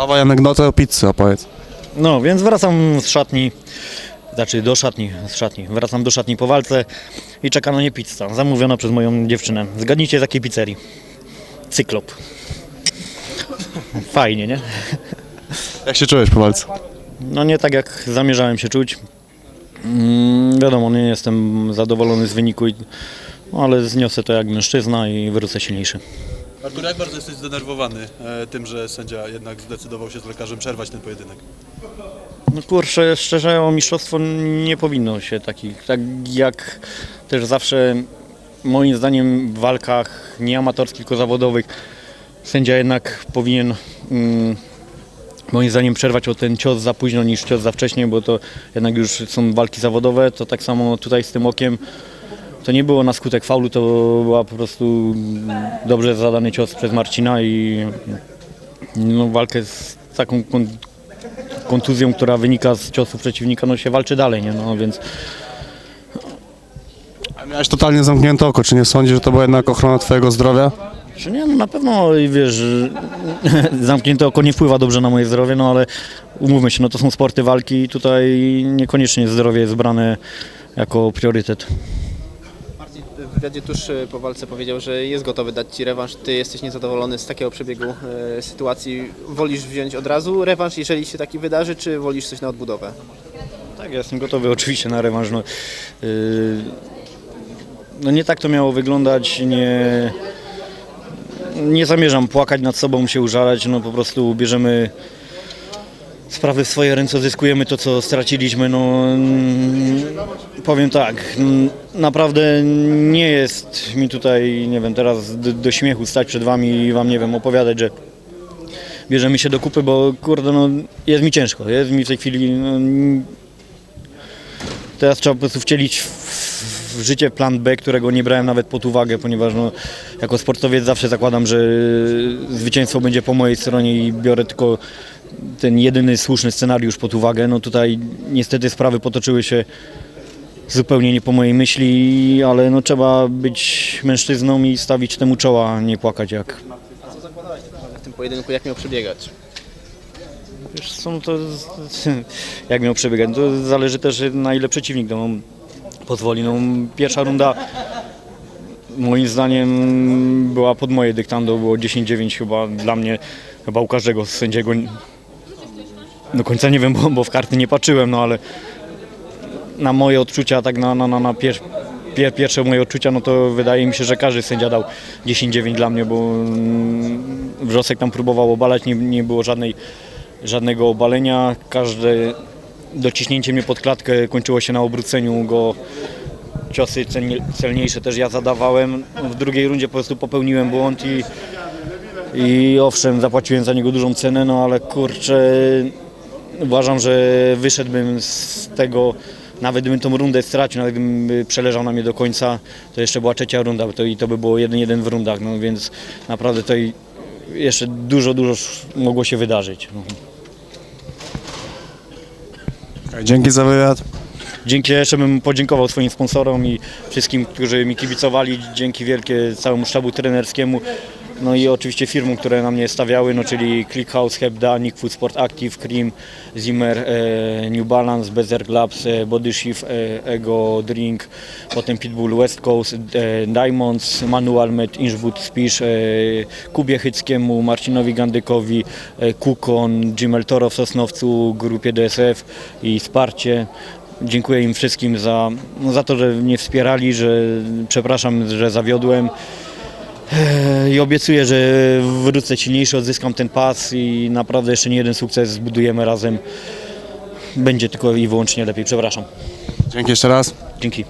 Dawaj anegdotę o pizzy, opowiedz. No, więc wracam z szatni, znaczy do szatni, z szatni. Wracam do szatni po walce i czeka na mnie pizza, zamówiona przez moją dziewczynę. Zgadnijcie z jakiej pizzerii? Cyklop. Fajnie, nie? Jak się czułeś po walce? No nie tak jak zamierzałem się czuć. Mm, wiadomo, nie jestem zadowolony z wyniku, i- no, ale zniosę to jak mężczyzna i wrócę silniejszy. Artur, jak bardzo jesteś zdenerwowany e, tym, że sędzia jednak zdecydował się z lekarzem przerwać ten pojedynek? No kurczę, szczerze o mistrzostwo nie powinno się takich, tak jak też zawsze moim zdaniem w walkach nie amatorskich, tylko zawodowych sędzia jednak powinien mm, moim zdaniem przerwać o ten cios za późno niż cios za wcześnie, bo to jednak już są walki zawodowe, to tak samo tutaj z tym okiem to nie było na skutek faulu, to była po prostu dobrze zadany cios przez Marcina i no, walkę z taką kon- kontuzją, która wynika z ciosu przeciwnika, no się walczy dalej, nie? No więc A miałeś totalnie zamknięte oko, czy nie sądzisz, że to była jednak ochrona twojego zdrowia? że nie, no na pewno wiesz, zamknięte oko nie wpływa dobrze na moje zdrowie, no ale umówmy się, no to są sporty walki i tutaj niekoniecznie zdrowie jest brane jako priorytet. Marcin w wywiadzie tuż e, po walce powiedział, że jest gotowy dać Ci rewanż. Ty jesteś niezadowolony z takiego przebiegu e, sytuacji. Wolisz wziąć od razu rewanż, jeżeli się taki wydarzy, czy wolisz coś na odbudowę? Tak, ja jestem gotowy oczywiście na rewanż. No, yy, no nie tak to miało wyglądać, nie, nie zamierzam płakać nad sobą, się użalać, no po prostu bierzemy sprawy w swoje ręce, odzyskujemy to, co straciliśmy. No, mm, powiem tak, mm, naprawdę nie jest mi tutaj, nie wiem, teraz do, do śmiechu stać przed Wami i Wam, nie wiem, opowiadać, że bierzemy się do kupy, bo kurde, no jest mi ciężko, jest mi w tej chwili, no, Teraz trzeba po prostu wcielić w, życie plan B, którego nie brałem nawet pod uwagę, ponieważ no, jako sportowiec zawsze zakładam, że zwycięstwo będzie po mojej stronie i biorę tylko ten jedyny słuszny scenariusz pod uwagę. No tutaj niestety sprawy potoczyły się zupełnie nie po mojej myśli, ale no trzeba być mężczyzną i stawić temu czoła, a nie płakać jak A co zakładałeś tak w tym pojedynku? Jak miał przebiegać? Wiesz no to jak miał przebiegać, to zależy też na ile przeciwnik no, pozwoli. No, pierwsza runda moim zdaniem była pod moje dyktando, było 10-9 chyba dla mnie, chyba u każdego sędziego. Do końca nie wiem, bo, bo w karty nie patrzyłem, no ale na moje odczucia, tak na, na, na, na pier, pier, pierwsze moje odczucia, no to wydaje mi się, że każdy sędzia dał 10-9 dla mnie, bo mm, Wrzosek tam próbował obalać, nie, nie było żadnej żadnego obalenia. Każde dociśnięcie mnie pod klatkę kończyło się na obróceniu go. Ciosy celnie- celniejsze też ja zadawałem. W drugiej rundzie po prostu popełniłem błąd i, i owszem, zapłaciłem za niego dużą cenę, no ale kurczę, uważam, że wyszedłbym z tego, nawet gdybym tą rundę stracił, nawet gdybym przeleżał na mnie do końca, to jeszcze była trzecia runda to, i to by było 1-1 w rundach, no więc naprawdę to jeszcze dużo, dużo mogło się wydarzyć. No. Dzięki za wywiad. Dzięki jeszcze bym podziękował swoim sponsorom i wszystkim, którzy mi kibicowali. Dzięki wielkie całemu sztabu trenerskiemu. No i oczywiście firmom, które na mnie stawiały, no czyli ClickHouse, Hebda, Nick Food Sport Active, Cream, Zimmer, e, New Balance, Bezerk Labs, e, Body e, Ego Drink, potem Pitbull West Coast, Diamonds, Manual Med, Inchwood Spisz, Kubie Chyckiemu, Marcinowi Gandykowi, Kukon, Jimel Toro w Sosnowcu, grupie DSF i wsparcie. Dziękuję im wszystkim za, za to, że mnie wspierali, że przepraszam, że zawiodłem. I obiecuję, że wrócę silniejszy, odzyskam ten pas i naprawdę jeszcze nie jeden sukces zbudujemy razem. Będzie tylko i wyłącznie lepiej. Przepraszam. Dzięki jeszcze raz. Dzięki.